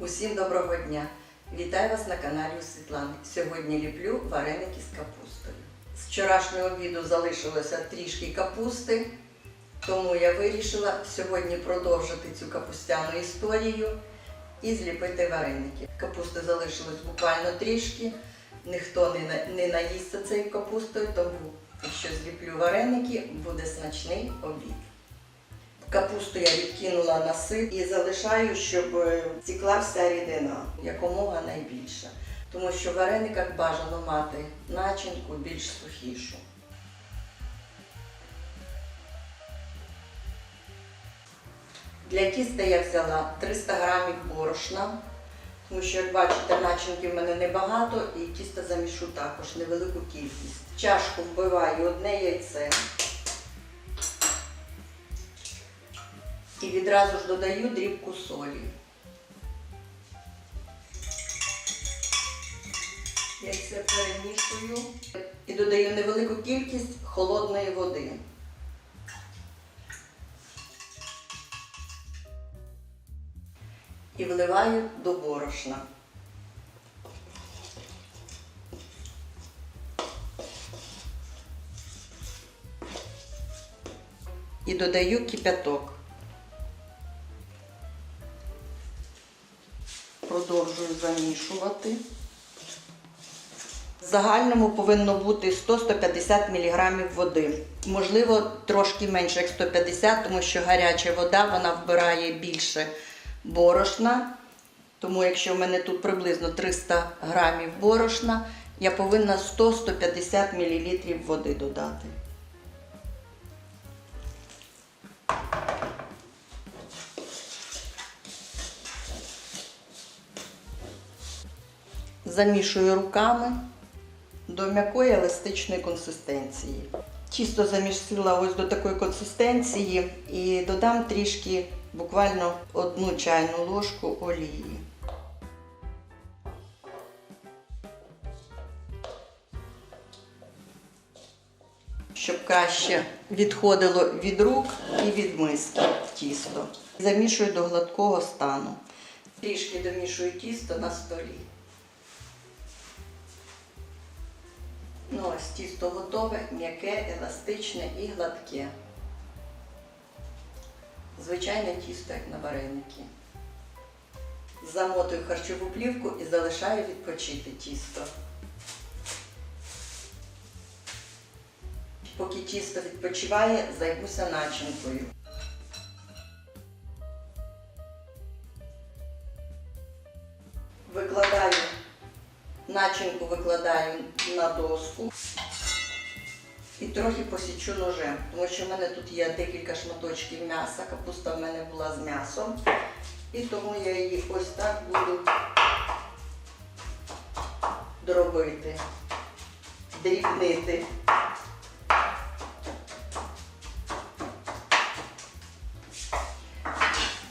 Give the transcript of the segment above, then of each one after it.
Усім доброго дня! Вітаю вас на каналі у Світлани. Сьогодні ліплю вареники з капустою. З вчорашнього обіду залишилося трішки капусти, тому я вирішила сьогодні продовжити цю капустяну історію і зліпити вареники. Капусти залишилось буквально трішки, ніхто не, на- не наїсться цією капустою, тому якщо зліплю вареники, буде смачний обід. Капусту я відкинула на сит і залишаю, щоб е, вся рідина якомога найбільше. Тому що в варениках бажано мати начинку більш сухішу. Для тіста я взяла 300 грамів борошна, тому що, як бачите, начинки в мене небагато і тісто замішу також невелику кількість. В чашку вбиваю одне яйце. І відразу ж додаю дрібку солі. Яйце перемішую і додаю невелику кількість холодної води. І вливаю до борошна. І додаю кипяток. Продовжую замішувати. В загальному повинно бути 100-150 мг води. Можливо, трошки менше, як 150, тому що гаряча вода вона вбирає більше борошна. Тому якщо в мене тут приблизно 300 грамів борошна, я повинна 100-150 мл води додати. Замішую руками до м'якої еластичної консистенції. Тісто замісила ось до такої консистенції і додам трішки, буквально одну чайну ложку олії. Щоб краще відходило від рук і від миски тісто. Замішую до гладкого стану. Трішки домішую тісто на столі. Ну, ось тісто готове, м'яке, еластичне і гладке. Звичайне тісто, як на вареники. Замотую харчову плівку і залишаю відпочити тісто. Поки тісто відпочиває, займуся начинкою. Начинку викладаю на доску і трохи посічу ножем, тому що в мене тут є декілька шматочків м'яса, капуста в мене була з м'ясом. І тому я її ось так буду дробити, дрібнити.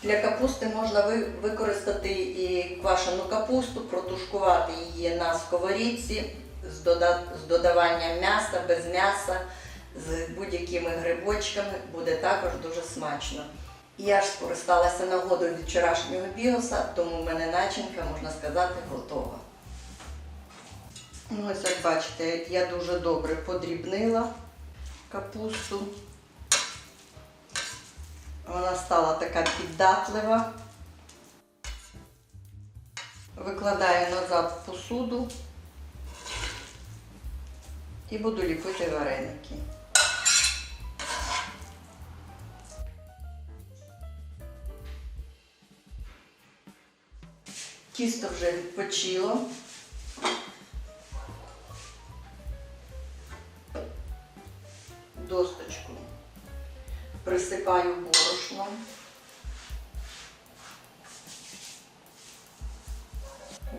Для капусти можна використати і квашену капусту, протушкувати її на сковорідці з, додаванням м'яса, без м'яса, з будь-якими грибочками, буде також дуже смачно. Я ж скористалася нагодою від вчорашнього бігоса, тому в мене начинка, можна сказати, готова. Ну, ось як бачите, я дуже добре подрібнила капусту. Вона стала така піддатлива. Викладаю назад посуду і буду ліпити вареники. Тісто вже відпочило. Борошном.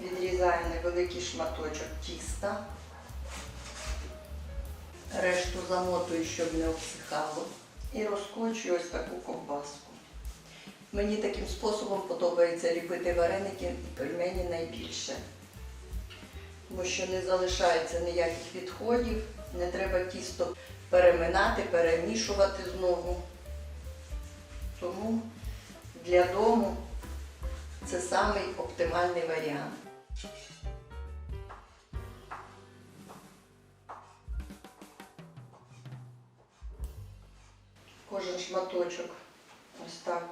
Відрізаю невеликий шматочок тіста. Решту замотую, щоб не обсихало. І розкочую ось таку ковбаску. Мені таким способом подобається ліпити вареники і пельмені найбільше. Тому що не залишається ніяких відходів, не треба тісто переминати, перемішувати знову. Тому для дому це самий оптимальний варіант. Кожен шматочок ось так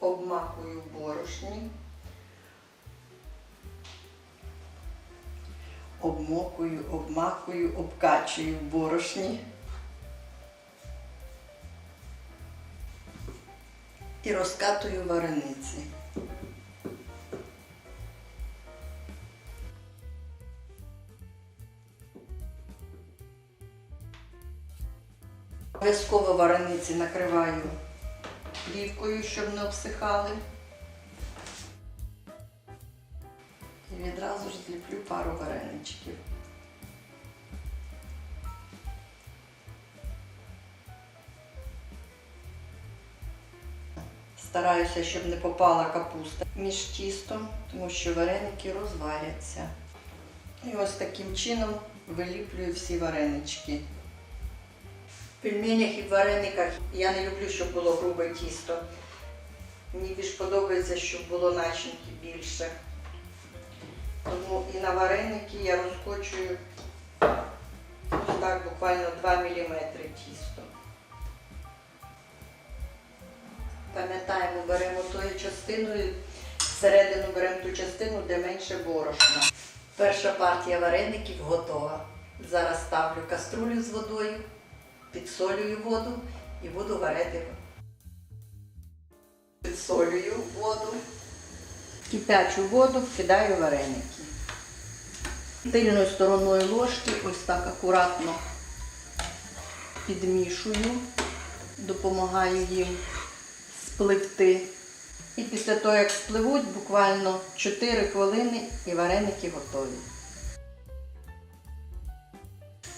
обмакую в борошні. Обмокую, обмакую, обкачую в борошні. І розкатую варениці. Обов'язково варениці накриваю плівкою, щоб не обсихали. І відразу ж зліплю пару вареничків. Стараюся, щоб не попала капуста між тістом, тому що вареники розваряться. І ось таким чином виліплюю всі варенички. В пельменях і в варениках я не люблю, щоб було грубе тісто. Мені більш подобається, щоб було начинки більше. Тому і на вареники я розкочую ось так буквально 2 мм тісто. Пам'ятаємо, беремо тою частиною, всередину беремо ту частину, де менше борошна. Перша партія вареників готова. Зараз ставлю каструлю з водою, підсолюю воду і буду варити. Підсолюю воду, кипячу воду, вкидаю вареники. Тильною стороною ложки ось так акуратно підмішую, допомагаю їм спливти. І після того, як спливуть, буквально 4 хвилини і вареники готові.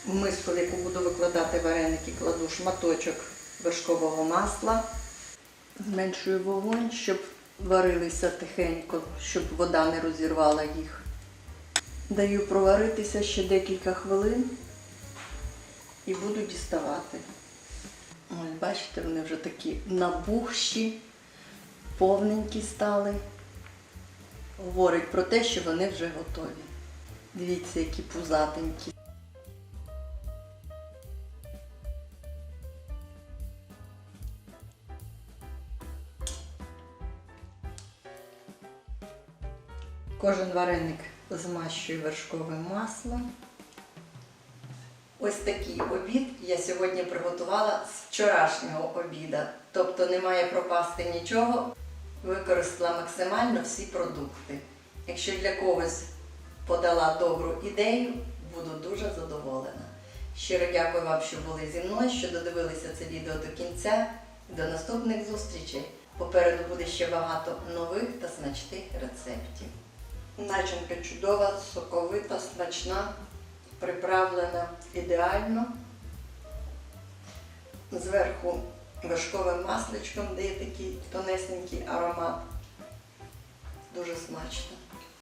В миску, в яку буду викладати вареники, кладу шматочок вершкового масла, зменшую вогонь, щоб варилися тихенько, щоб вода не розірвала їх. Даю проваритися ще декілька хвилин і буду діставати. Ось бачите, вони вже такі набухші, повненькі стали. Говорить про те, що вони вже готові. Дивіться, які пузатенькі. Кожен вареник змащую вершковим маслом. Ось такий обід я сьогодні приготувала з вчорашнього обіда. Тобто не має пропасти нічого. Використала максимально всі продукти. Якщо для когось подала добру ідею, буду дуже задоволена. Щиро дякую вам, що були зі мною, що додивилися це відео до кінця. До наступних зустрічей. Попереду буде ще багато нових та смачних рецептів. Начинка чудова, соковита, смачна, приправлена ідеально. Зверху вершковим масличком дає такий тонесенький аромат. Дуже смачно.